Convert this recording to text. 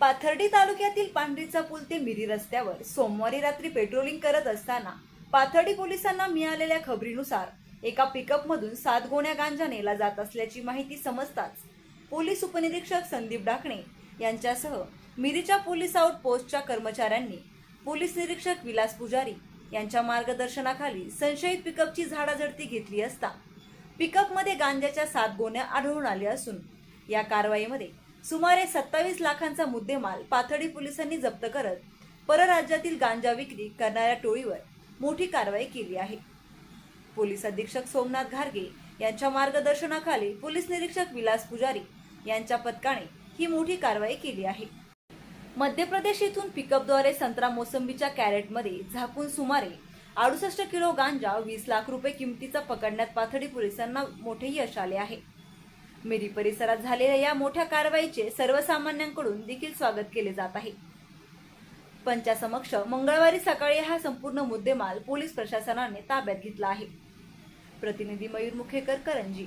पाथर्डी तालुक्यातील पांढरीचा पूल ते मिरी रस्त्यावर सोमवारी रात्री पेट्रोलिंग करत असताना पाथर्डी पोलिसांना मिळालेल्या खबरीनुसार एका पिकअपमधून सात गोण्या गांजा नेला जात असल्याची माहिती समजताच पोलीस उपनिरीक्षक संदीप डाकणे यांच्यासह मिरीच्या पोलीस आउट पोस्टच्या कर्मचाऱ्यांनी पोलीस निरीक्षक विलास पुजारी यांच्या मार्गदर्शनाखाली संशयित पिकअपची झाडाझडती घेतली असता पिकअपमध्ये गांजाच्या सात गोण्या आढळून आल्या असून या कारवाईमध्ये सुमारे सत्तावीस लाखांचा मुद्देमाल पाथडी पोलिसांनी जप्त करत परराज्यातील गांजा विक्री करणाऱ्या टोळीवर मोठी कारवाई केली आहे. पोलीस अधीक्षक सोमनाथ घारगे यांच्या मार्गदर्शनाखाली पोलीस निरीक्षक विलास पुजारी यांच्या पथकाने ही मोठी कारवाई केली आहे. मध्य प्रदेश येथून पिकअपद्वारे संत्रा मोसंबीच्या कॅरेटमध्ये झाकून सुमारे अडुसष्ट किलो गांजा वीस लाख रुपये किमतीचा पकडण्यात पाथडी पोलिसांना मोठे यश आले आहे. मिरी परिसरात झालेल्या या मोठ्या कारवाईचे सर्वसामान्यांकडून देखील स्वागत केले जात आहे. पंचासमक्ष मंगळवारी सकाळी हा संपूर्ण मुद्देमाल पोलीस प्रशासनाने ताब्यात घेतला आहे. प्रतिनिधी मयूर मुखेकर करंजी.